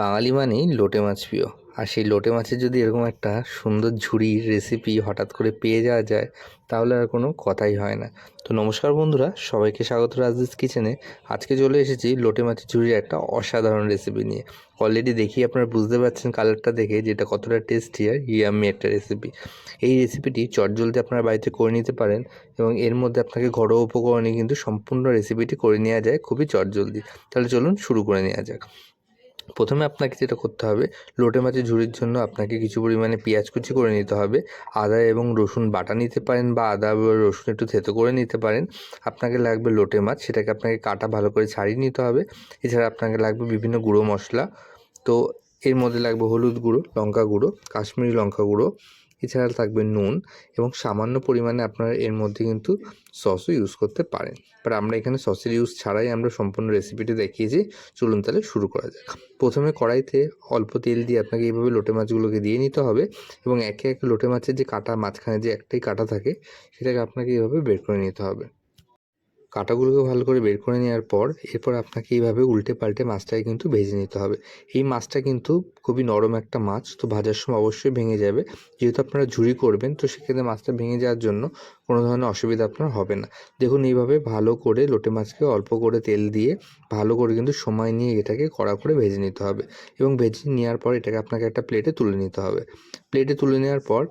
বাঙালি মানেই লোটে মাছ প্রিয়। আর সেই লোটে মাছের যদি এরকম একটা সুন্দর ঝুড়ির রেসিপি হঠাৎ করে পেয়ে যাওয়া যায়, তাহলে আর কোনো কথাই হয় না। তো নমস্কার বন্ধুরা, সবাইকে স্বাগত রাজদিস কিচেনে। আজকে চলে এসেছি লোটে মাছের ঝুড়ির একটা অসাধারণ রেসিপি নিয়ে। অলরেডি দেখি আপনারা বুঝতে পারছেন কালারটা দেখে যে এটা কতটা টেস্টি আর ইয়াম্মি একটা রেসিপি এই রেসিপিটি চটজলদি আপনার বাড়িতে করে নিতে পারেন এবং এর মধ্যে আপনাকে ঘরোয়া উপকরণে কিন্তু সম্পূর্ণ রেসিপিটি করে নেওয়া যায় খুবই চটজলদি। তাহলে চলুন শুরু করে নেওয়া যাক। প্রথমে আপনাকে যেটা করতে হবে, লোটে মাছের ঝুড়ির জন্য আপনাকে কিছু পরিমাণে পেঁয়াজ কুচি করে নিতে হবে। আদা এবং রসুন বাটা নিতে পারেন বা আদা রসুন একটু থেতো করে নিতে পারেন। আপনাকে লাগবে লোটে মাছ, সেটাকে আপনাকে কাটা ভালো করে ছাড়িয়ে নিতে হবে। এছাড়া আপনাকে লাগবে বিভিন্ন গুঁড়ো মশলা। তো এর মধ্যে লাগবে হলুদ গুঁড়ো, লঙ্কা গুঁড়ো, কাশ্মীরি লঙ্কা গুঁড়ো এছাড়া থাকবে নুন এবং সামান্য পরিমাণে আপনারা এর মধ্যে কিন্তু সসও ইউজ করতে পারেন। বাট আমরা এখানে সসের ইউজ ছাড়াই আমরা সম্পূর্ণ রেসিপিটি দেখিয়েছি। চলুন তাহলে শুরু করা যাক। প্রথমে কড়াইতে অল্প তেল দিয়ে আপনাকে এইভাবে লোটে মাছগুলোকে দিয়ে নিতে হবে এবং একে একে লোটে মাছের যে কাটা, মাঝখানে যে একটাই কাটা থাকে, সেটাকে আপনাকে এইভাবে বের করে নিতে হবে। কাঁটাগুলোকে ভালো করে বের করে নেওয়ার পর এরপর আপনাকে এইভাবে উল্টে পাল্টে মাছটাকে কিন্তু ভেজে নিতে হবে। এই মাছটা কিন্তু খুবই নরম একটা মাছ, তো ভাজার সময় অবশ্যই ভেঙে যাবে। যেহেতু আপনারা ঝুড়ি করবেন, তো সেক্ষেত্রে মাছটা ভেঙে যাওয়ার জন্য কোনো ধরনের অসুবিধা আপনার হবে না। দেখুন, এইভাবে ভালো করে লোটে মাছকে অল্প করে তেল দিয়ে ভালো করে কিন্তু সময় নিয়ে এটাকে কড়া করে ভেজে নিতে হবে। এবং ভেজে নেওয়ার পর এটাকে আপনাকে একটা প্লেটে তুলে নিতে হবে। প্লেটে তুলে নেওয়ার পর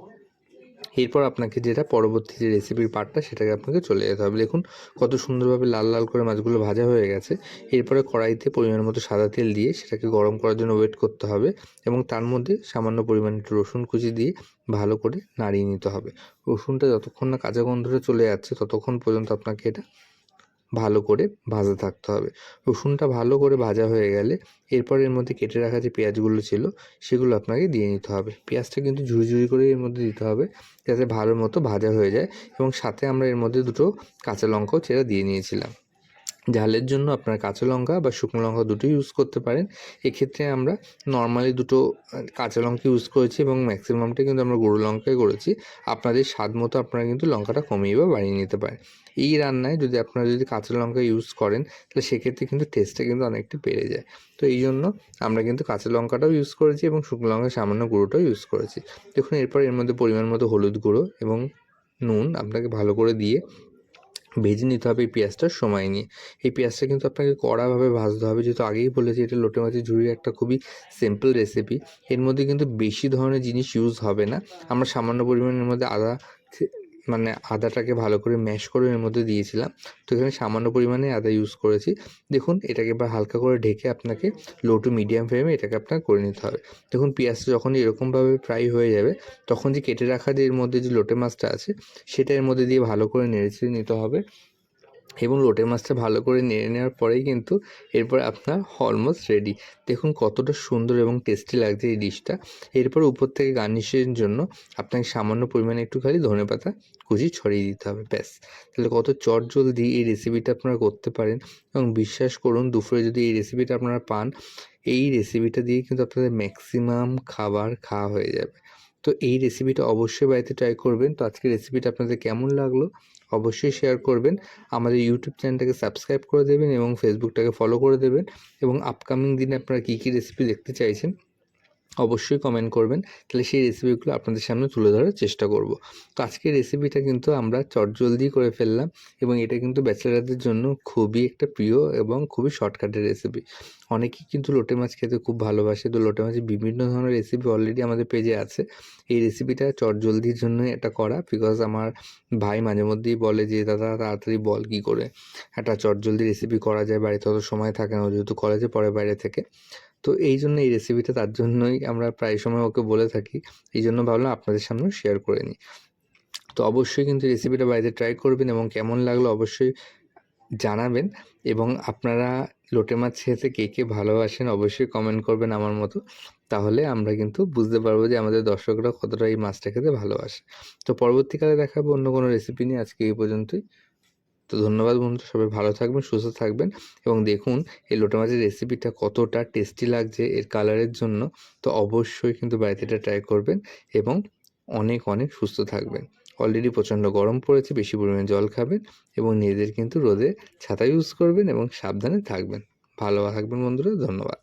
এরপর আপনাকে যেটা পরবর্তী যে রেসিপির পার্টটা সেটাকে আপনাকে চলে যেতে হবে। দেখুন, কত সুন্দরভাবে লাল লাল করে মাছগুলো ভাজা হয়ে গেছে। এরপরে কড়াইতে পরিমাণ মতো সাদা তেল দিয়ে সেটাকে গরম করার জন্য ওয়েট করতে হবে এবং তার মধ্যে সামান্য পরিমাণে একটু রসুন কুচি দিয়ে ভালো করে নাড়িয়ে নিতে হবে। রসুনটা যতক্ষণ না কাঁচা গন্ধটা চলে যাচ্ছে, ততক্ষণ পর্যন্ত আপনাকে এটা ভালো করে ভাজা থাকতে হবে। রসুনটা ভালো করে ভাজা হয়ে গেলে এরপর এর মধ্যে কেটে রাখা যে পেঁয়াজগুলো ছিল সেগুলো আপনাকে দিয়ে নিতে হবে। পেঁয়াজটা কিন্তু ঝুড়ি করে এর মধ্যে দিতে হবে যাতে ভালো মতো ভাজা হয়ে যায় এবং সাথে আমরা এর মধ্যে দুটো কাঁচা লঙ্কাও ছেড়ে দিয়ে নিয়েছিলাম। ঝালের জন্য আপনার কাঁচা লঙ্কা বা শুকনো লঙ্কা দুটোই ইউজ করতে পারেন। এক্ষেত্রে আমরা নর্মালি দুটো, কাঁচা লঙ্কা ইউজ করেছি এবং ম্যাক্সিমামটা কিন্তু আমরা গুঁড়ো লঙ্কাই করেছি। আপনাদের স্বাদ মতো আপনারা কিন্তু লঙ্কাটা কমিয়ে বা বাড়িয়ে নিতে পারেন। এই রান্নায় যদি আপনারা যদি কাঁচা লঙ্কা ইউজ করেন, তাহলে সেক্ষেত্রে কিন্তু টেস্টটা কিন্তু অনেকটা বেড়ে যায়। তো এই জন্য আমরা কিন্তু কাঁচা লঙ্কাটাও ইউজ করেছি এবং শুকনো লঙ্কা সামান্য গুঁড়োটাও ইউজ করেছি। দেখুন, এরপর এর মধ্যে পরিমাণ মতো হলুদ গুঁড়ো এবং নুন আপনাকে ভালো করে দিয়ে ভেজে নিতে হবে এই পেঁয়াজটা, সময় নিয়ে। এই পেঁয়াজটা কিন্তু আপনাকে কড়াভাবে ভাজতে হবে। যেহেতু আগেই বলেছি, এটা লোটে মাছের ঝুড়ির একটা খুবই সিম্পল রেসিপি এর মধ্যে কিন্তু বেশি ধরনের জিনিস ইউজ হবে না। আমরা সামান্য পরিমাণের মধ্যে আদা মানে আদাটাকে ভালো করে ম্যাশ করে এর মধ্যে দিয়েছিলাম। তো এখানে সামান্য পরিমাণে আদা ইউজ করেছি। দেখুন, এটাকে এবার হালকা করে ঢেকে আপনাকে লো টু মিডিয়াম ফ্লেমে এটাকে আপনার করে নিতে হবে। দেখুন পেঁয়াজটা যখন এরকমভাবে ফ্রাই হয়ে যাবে, তখন যে কেটে রাখা যে এর মধ্যে যে লোটে মাছটা আছে, সেটা এর মধ্যে দিয়ে ভালো করে নেড়ে নিতে হবে। এবং লোটে মাছটা ভালো করে নেড়ে নেওয়ার পরেই কিন্তু এরপর আপনার অলমোস্ট রেডি দেখুন কতটা সুন্দর এবং টেস্টি লাগছে এই ডিশটা এরপর উপর থেকে গার্নিশের জন্য আপনাকে সামান্য পরিমাণে একটু খালি ধনে পাতা কুচি ছড়িয়ে দিতে হবে, ব্যাস। তাহলে কত চট জলদি এই রেসিপিটা আপনারা করতে পারেন এবং বিশ্বাস করুন দুপুরে যদি এই রেসিপিটা আপনারা পান, এই রেসিপিটা দিয়ে কিন্তু আপনাদের ম্যাক্সিমাম খাবার খাওয়া হয়ে যাবে। তো এই রেসিপিটা অবশ্যই বাড়িতে ট্রাই করবেন। তো আজকে রেসিপিটা আপনাদের কেমন লাগল অবশ্যই শেয়ার করবেন। আমাদের ইউটিউব চ্যানেলটাকে সাবস্ক্রাইব করে দেবেন এবং ফেসবুকটাকে ফলো করে দেবেন। এবং আপকামিং দিনে আপনারা কী কী রেসিপি দেখতে চাইছেন অবশ্যই কমেন্ট করবেন। তাহলে সেই রেসিপিগুলো আপনাদের সামনে তুলে ধরার চেষ্টা করব। তো আজকের রেসিপিটা কিন্তু আমরা চটজলদি করে ফেললাম এবং এটা কিন্তু ব্যাচেলারদের জন্য খুবই একটা প্রিয় এবং খুবই শর্টকাটের রেসিপি অনেকেই কিন্তু লোটে মাছ খেতে খুব ভালোবাসে। তো লোটে মাছের বিভিন্ন ধরনের রেসিপি অলরেডি আমাদের পেজে আছে। এই রেসিপিটা চটজলদির জন্য এটা করা বিকজ আমার ভাই মাঝে মধ্যেই বলে যে, দাদা, তাড়াতাড়ি বল কী করে? একটা চটজলদি রেসিপি করা যায়। বাড়িতে অত সময় থাকে না, যেহেতু কলেজে পড়ে বাইরে থেকে। তো এই জন্য এই রেসিপিটা তার জন্যই আমরা প্রায় সময় ওকে বলে থাকি। এই জন্য ভাবলাম আপনাদের সামনেও শেয়ার করে নিই। তো অবশ্যই কিন্তু রেসিপিটা বাড়িতে ট্রাই করবেন এবং কেমন লাগল অবশ্যই জানাবেন এবং আপনারা লোটে মাছ খেতে কে কে ভালোবাসেন অবশ্যই কমেন্ট করবেন আমার মতো। তাহলে আমরা কিন্তু বুঝতে পারব যে আমাদের দর্শকরা কতটা এই মাছটা খেতে ভালোবাসে। তো পরবর্তীকালে দেখাবো অন্য কোনো রেসিপি নিয়ে। আজকে এই পর্যন্তই। তো ধন্যবাদ বন্ধু, সবাই ভালো থাকবেন, সুস্থ থাকবেন। এবং দেখুন, এই লোটা মাছের রেসিপিটা কতটা টেস্টি লাগছে এর কালারের জন্য। তো অবশ্যই কিন্তু বাড়িতে এটা ট্রাই করবেন এবং অনেক অনেক সুস্থ থাকবেন। অলরেডি প্রচণ্ড গরম পড়েছে, বেশি পরিমাণে জল খাবেন এবং নিজেদের কিন্তু রোদে ছাতা ইউজ করবেন এবং সাবধানে থাকবেন। ভালো থাকবেন বন্ধুরা, ধন্যবাদ।